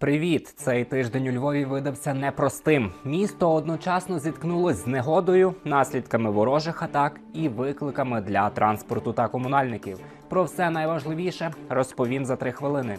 Привіт! Цей тиждень у Львові видався непростим. Місто одночасно зіткнулось з негодою, наслідками ворожих атак і викликами для транспорту та комунальників. Про все найважливіше розповім за три хвилини.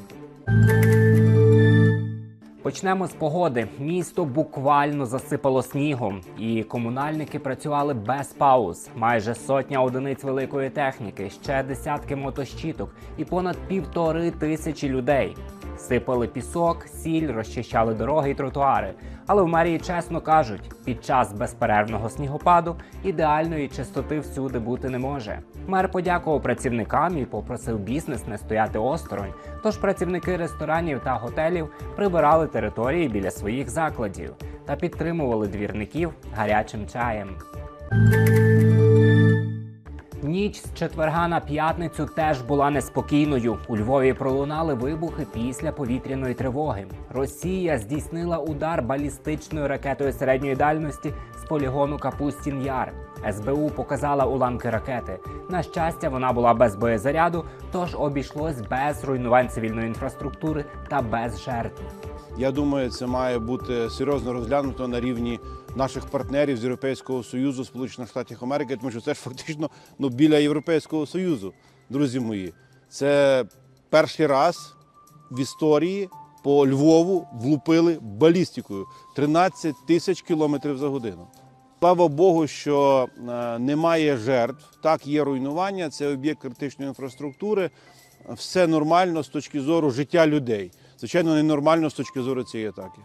Почнемо з погоди. Місто буквально засипало снігом, і комунальники працювали без пауз. Майже сотня одиниць великої техніки, ще десятки мотощіток і понад півтори тисячі людей. Сипали пісок, сіль, розчищали дороги і тротуари. Але в мерії чесно кажуть, під час безперервного снігопаду ідеальної чистоти всюди бути не може. Мер подякував працівникам і попросив бізнес не стояти осторонь. Тож працівники ресторанів та готелів прибирали території біля своїх закладів та підтримували двірників гарячим чаєм. Ніч з четверга на п'ятницю теж була неспокійною. У Львові пролунали вибухи після повітряної тривоги. Росія здійснила удар балістичною ракетою середньої дальності з полігону Капустін Яр. СБУ показала уламки ракети. На щастя, вона була без боєзаряду, тож обійшлось без руйнувань цивільної інфраструктури та без жертв. Я думаю, це має бути серйозно розглянуто на рівні наших партнерів з Європейського Союзу, Сполучених Штатів Америки, тому що це ж фактично ну, біля Європейського Союзу, друзі мої. Це перший раз в історії по Львову влупили балістикою 13 тисяч кілометрів за годину. Слава Богу, що е, немає жертв. Так, є руйнування, це об'єкт критичної інфраструктури. Все нормально з точки зору життя людей. Звичайно, ненормально з точки зору цієї атаки.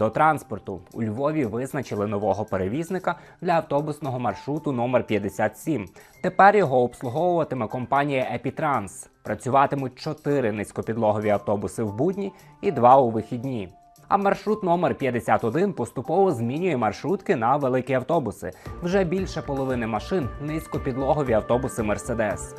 До транспорту у Львові визначили нового перевізника для автобусного маршруту номер 57. Тепер його обслуговуватиме компанія Епітранс. Працюватимуть чотири низькопідлогові автобуси в будні і два у вихідні. А маршрут номер 51 поступово змінює маршрутки на великі автобуси. Вже більше половини машин низькопідлогові автобуси Мерседес.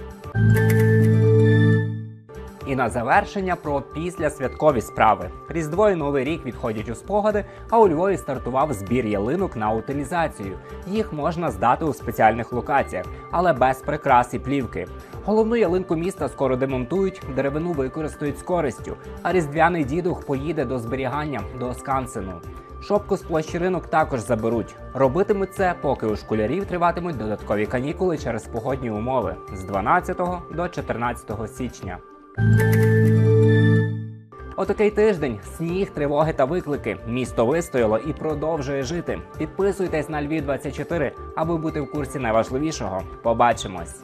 І на завершення про післясвяткові справи. Різдво і Новий рік відходять у спогади, а у Львові стартував збір ялинок на утилізацію. Їх можна здати у спеціальних локаціях, але без прикрас і плівки. Головну ялинку міста скоро демонтують, деревину використають з користю, а різдвяний дідух поїде до зберігання до Скансену. Шопку з площі ринок також заберуть. Робитимуть це, поки у школярів триватимуть додаткові канікули через погодні умови з 12 до 14 січня. Отакий тиждень, сніг, тривоги та виклики. Місто вистояло і продовжує жити. Підписуйтесь на Львів 24, аби бути в курсі найважливішого. Побачимось.